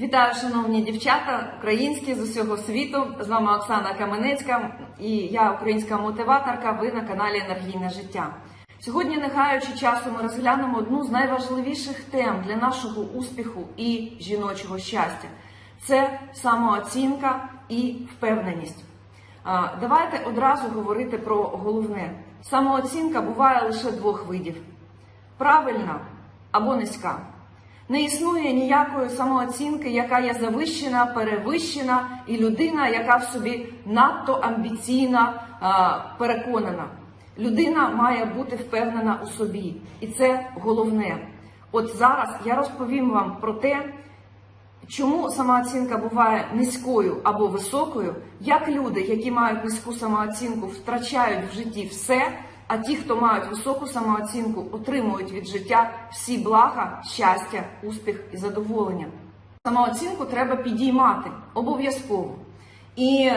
Вітаю, шановні дівчата, українські з усього світу. З вами Оксана Каменецька і я українська мотиваторка. Ви на каналі Енергійне життя. Сьогодні, не гаючи часу, ми розглянемо одну з найважливіших тем для нашого успіху і жіночого щастя це самооцінка і впевненість. Давайте одразу говорити про головне. Самооцінка буває лише двох видів: правильна або низька. Не існує ніякої самооцінки, яка є завищена, перевищена, і людина, яка в собі надто амбіційна, переконана. Людина має бути впевнена у собі, і це головне. От зараз я розповім вам про те, чому самооцінка буває низькою або високою, як люди, які мають низьку самооцінку, втрачають в житті все. А ті, хто мають високу самооцінку, отримують від життя всі блага, щастя, успіх і задоволення. Самооцінку треба підіймати обов'язково. І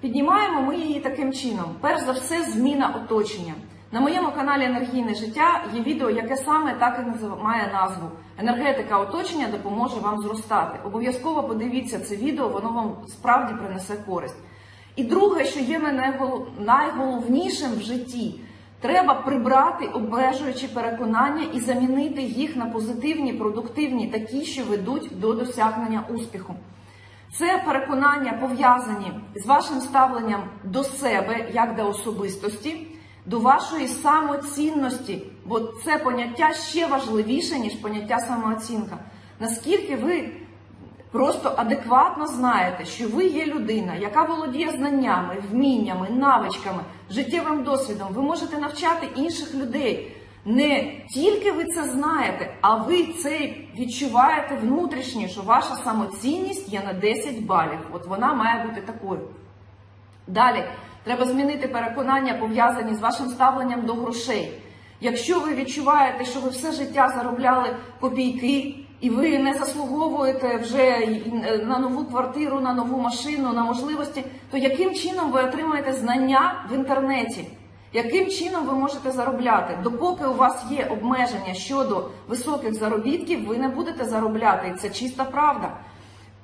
піднімаємо ми її таким чином. Перш за все, зміна оточення. На моєму каналі Енергійне життя є відео, яке саме так і має назву Енергетика оточення допоможе вам зростати. Обов'язково подивіться це відео, воно вам справді принесе користь. І друге, що є найгол- найголовнішим в житті, треба прибрати обмежуючі переконання і замінити їх на позитивні, продуктивні, такі, що ведуть до досягнення успіху. Це переконання пов'язані з вашим ставленням до себе як до особистості, до вашої самоцінності, бо це поняття ще важливіше, ніж поняття самооцінка. Наскільки ви просто адекватно знаєте, що ви є людина, яка володіє знаннями, вміннями, навичками, життєвим досвідом, ви можете навчати інших людей. Не тільки ви це знаєте, а ви це відчуваєте внутрішньо, що ваша самоцінність є на 10 балів. От вона має бути такою. Далі треба змінити переконання, пов'язані з вашим ставленням до грошей. Якщо ви відчуваєте, що ви все життя заробляли копійки, і ви не заслуговуєте вже на нову квартиру, на нову машину, на можливості, то яким чином ви отримаєте знання в інтернеті? Яким чином ви можете заробляти? Допоки у вас є обмеження щодо високих заробітків, ви не будете заробляти, і це чиста правда.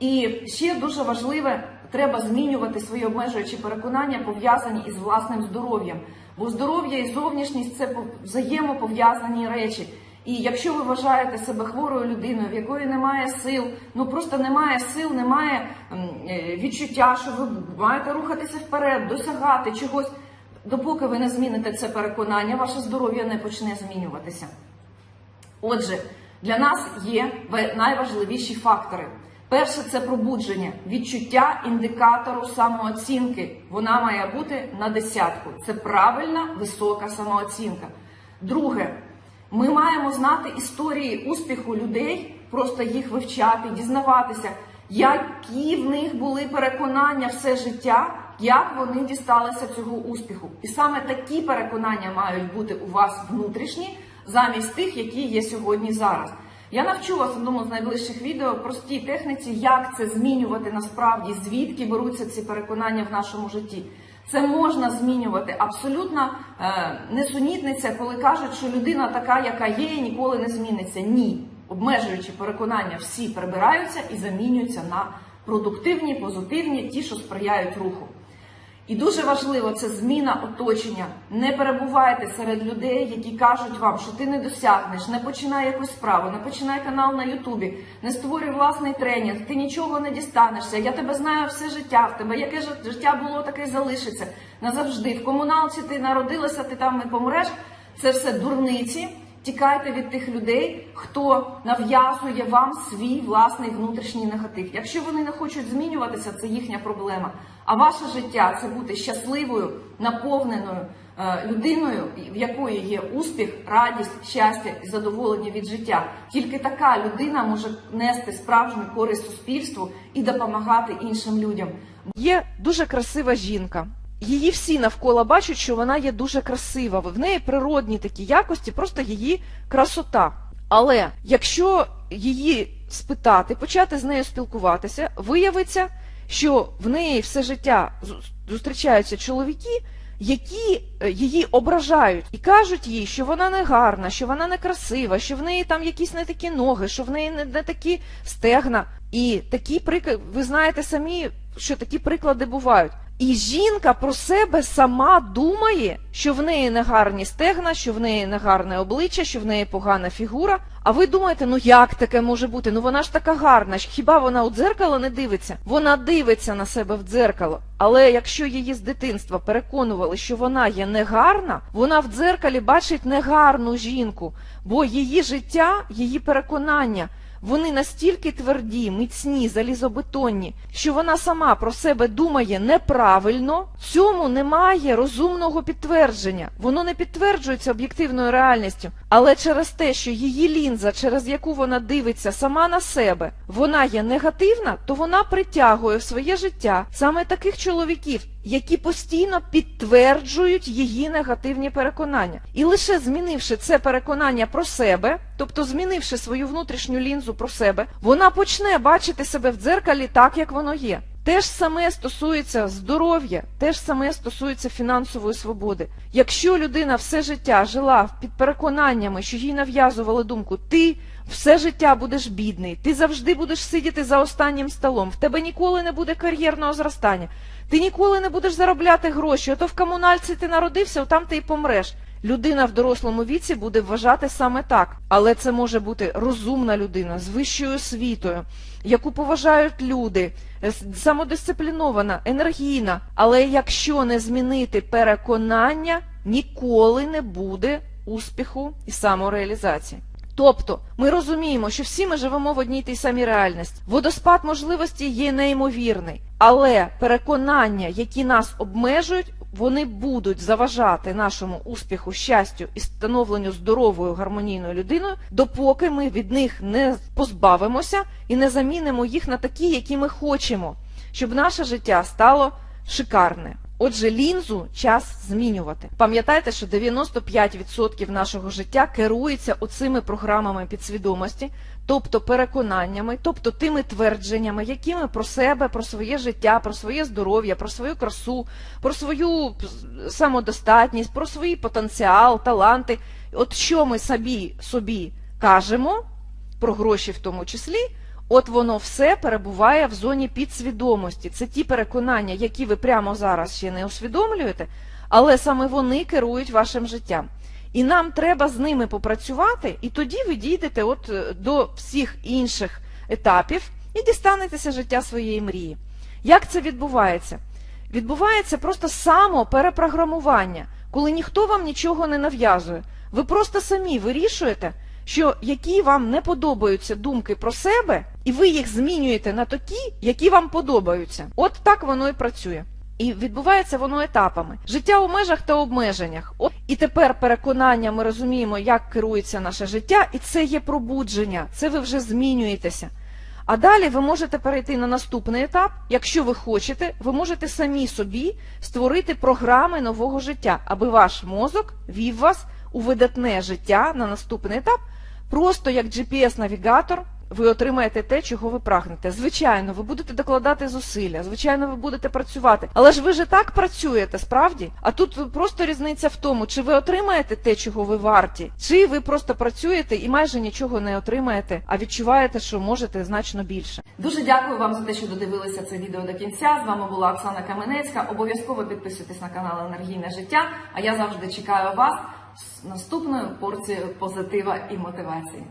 І ще дуже важливе, треба змінювати свої обмежуючі переконання, пов'язані із власним здоров'ям. Бо здоров'я і зовнішність це взаємопов'язані речі. І якщо ви вважаєте себе хворою людиною, в якої немає сил, ну просто немає сил, немає е, відчуття, що ви маєте рухатися вперед, досягати чогось, допоки ви не зміните це переконання, ваше здоров'я не почне змінюватися. Отже, для нас є найважливіші фактори. Перше це пробудження, відчуття індикатору самооцінки. Вона має бути на десятку. Це правильна висока самооцінка. Друге, ми маємо знати історії успіху людей, просто їх вивчати, дізнаватися, які в них були переконання все життя, як вони дісталися цього успіху. І саме такі переконання мають бути у вас внутрішні, замість тих, які є сьогодні зараз. Я навчу вас одному з найближчих відео простій техніці, як це змінювати насправді, звідки беруться ці переконання в нашому житті. Це можна змінювати. Абсолютно е, несунітниця, коли кажуть, що людина така, яка є, ніколи не зміниться. Ні. Обмежуючи переконання, всі прибираються і замінюються на продуктивні, позитивні, ті, що сприяють руху. І дуже важливо це зміна оточення. Не перебувайте серед людей, які кажуть вам, що ти не досягнеш, не починай якусь справу, не починай канал на Ютубі, не створюй власний тренінг, ти нічого не дістанешся. Я тебе знаю все життя. В тебе яке життя було, таке залишиться назавжди. В комуналці ти народилася, ти там і помреш. Це все дурниці. Тікайте від тих людей, хто нав'язує вам свій власний внутрішній негатив. Якщо вони не хочуть змінюватися, це їхня проблема. А ваше життя це бути щасливою, наповненою е, людиною, в якої є успіх, радість, щастя і задоволення від життя. Тільки така людина може нести справжню користь суспільству і допомагати іншим людям. Є дуже красива жінка. Її всі навколо бачать, що вона є дуже красива. В неї природні такі якості, просто її красота. Але якщо її спитати, почати з нею спілкуватися, виявиться, що в неї все життя зустрічаються чоловіки, які е, її ображають і кажуть їй, що вона не гарна, що вона не красива, що в неї там якісь не такі ноги, що в неї не, не такі стегна. І такі приклади, ви знаєте самі, що такі приклади бувають. І жінка про себе сама думає, що в неї негарні стегна, що в неї негарне обличчя, що в неї погана фігура. А ви думаєте, ну як таке може бути? Ну вона ж така гарна. Хіба вона у дзеркало не дивиться? Вона дивиться на себе в дзеркало. Але якщо її з дитинства переконували, що вона є негарна, вона в дзеркалі бачить негарну жінку, бо її життя, її переконання. Вони настільки тверді, міцні, залізобетонні, що вона сама про себе думає неправильно, цьому немає розумного підтвердження. Воно не підтверджується об'єктивною реальністю. Але через те, що її лінза, через яку вона дивиться сама на себе, вона є негативна, то вона притягує в своє життя саме таких чоловіків, які постійно підтверджують її негативні переконання. І лише змінивши це переконання про себе, тобто змінивши свою внутрішню лінзу про себе, вона почне бачити себе в дзеркалі так, як воно є. Те ж саме стосується здоров'я, те ж саме стосується фінансової свободи. Якщо людина все життя жила під переконаннями, що їй нав'язували думку, ти все життя будеш бідний, ти завжди будеш сидіти за останнім столом, в тебе ніколи не буде кар'єрного зростання, ти ніколи не будеш заробляти гроші, ото в комунальці ти народився, там ти й помреш. Людина в дорослому віці буде вважати саме так, але це може бути розумна людина з вищою освітою, яку поважають люди, е, самодисциплінована, енергійна. Але якщо не змінити переконання, ніколи не буде успіху і самореалізації. Тобто ми розуміємо, що всі ми живемо в одній тій самій реальності. Водоспад можливості є неймовірний, але переконання, які нас обмежують, вони будуть заважати нашому успіху, щастю і становленню здоровою гармонійною людиною, допоки ми від них не позбавимося і не замінимо їх на такі, які ми хочемо, щоб наше життя стало шикарне. Отже, лінзу час змінювати. Пам'ятайте, що 95% нашого життя керується оцими програмами підсвідомості, тобто переконаннями, тобто тими твердженнями, які ми про себе, про своє життя, про своє здоров'я, про свою красу, про свою самодостатність, про свій потенціал, таланти. От що ми собі, собі кажемо, про гроші в тому числі, От воно все перебуває в зоні підсвідомості. Це ті переконання, які ви прямо зараз ще не усвідомлюєте, але саме вони керують вашим життям. І нам треба з ними попрацювати, і тоді ви дійдете от е, до всіх інших етапів і дістанетеся життя своєї мрії. Як це відбувається? Відбувається просто самоперепрограмування, коли ніхто вам нічого не нав'язує. Ви просто самі вирішуєте, що які вам не подобаються думки про себе, і ви їх змінюєте на такі, які вам подобаються. От так воно і працює. І відбувається воно етапами. Життя у межах та обмеженнях. От і тепер переконання ми розуміємо, як керується наше життя, і це є пробудження. Це ви вже змінюєтеся. А далі ви можете перейти на наступний етап. Якщо ви хочете, ви можете самі собі створити програми нового життя, аби ваш мозок вів вас у видатне життя на наступний етап. Просто як GPS-навігатор ви отримаєте те, чого ви прагнете. Звичайно, ви будете докладати зусилля, звичайно, ви будете працювати. Але ж ви ж так працюєте, справді? А тут просто різниця в тому, чи ви отримаєте те, чого ви варті, чи ви просто працюєте і майже нічого не отримаєте, а відчуваєте, що можете значно більше. Дуже дякую вам за те, що додивилися це відео до кінця. З вами була Оксана Каменецька. Обов'язково підписуйтесь на канал Енергійне життя. А я завжди чекаю вас з наступною порцією позитива і мотивації.